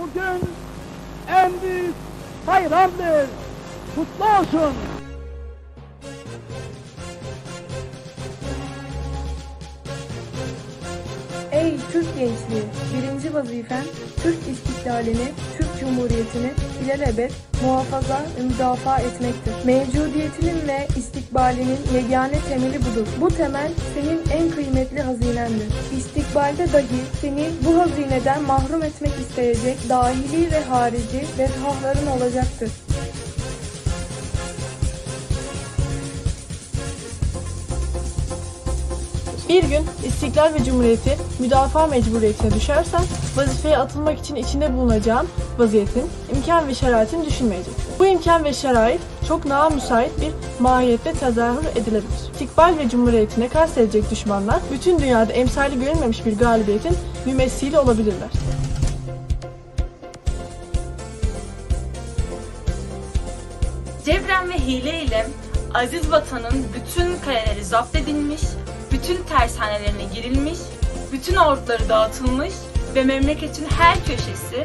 bugün en büyük bayramdır. Kutlu olsun. Ey Türk gençliği! Birinci vazifen Türk istiklalini, Türk Cumhuriyeti'ni ilelebet muhafaza ve müdafaa etmektir. Mevcudiyetinin ve istikbalinin yegane temeli budur. Bu temel senin en kıymetli hazinendir. İstikbalde dahi seni bu hazineden mahrum etmek isteyecek dahili ve harici refahların olacaktır. Bir gün İstiklal ve Cumhuriyeti müdafaa mecburiyetine düşersen vazifeye atılmak için içinde bulunacağın vaziyetin, imkan ve şeraitini düşünmeyeceksin. Bu imkan ve şerait çok nağa müsait bir mahiyette tezahür edilebilir. İstikbal ve Cumhuriyetine kastedecek düşmanlar bütün dünyada emsali görülmemiş bir galibiyetin mümessili olabilirler. Cebren ve hile ile aziz vatanın bütün kaleleri zapt edilmiş, bütün tersanelerine girilmiş, bütün orduları dağıtılmış ve memleketin her köşesi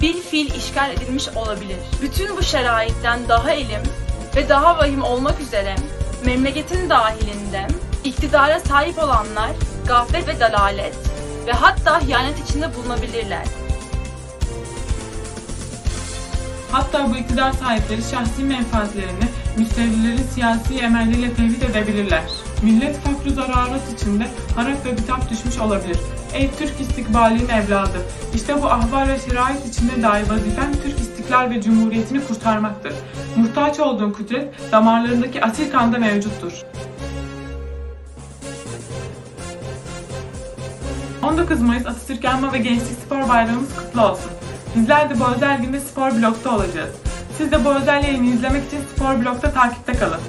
bil fiil işgal edilmiş olabilir. Bütün bu şeraitten daha elim ve daha vahim olmak üzere memleketin dahilinde iktidara sahip olanlar gaflet ve dalalet ve hatta hıyanet içinde bulunabilirler. Hatta bu iktidar sahipleri şahsi menfaatlerini müstevlilerin siyasi emelleriyle tevhid edebilirler. Millet fakru zararet içinde harap ve bitap düşmüş olabilir. Ey Türk istikbalinin evladı! İşte bu ahval ve şerait içinde dahi vazifen Türk istiklal ve cumhuriyetini kurtarmaktır. Muhtaç olduğun kudret damarlarındaki asil kanda mevcuttur. 19 Mayıs Atatürk Anma ve Gençlik Spor Bayramımız kutlu olsun. Bizler de bu özel günde Spor Blok'ta olacağız. Siz de bu özel yayını izlemek için Spor Blok'ta takipte kalın.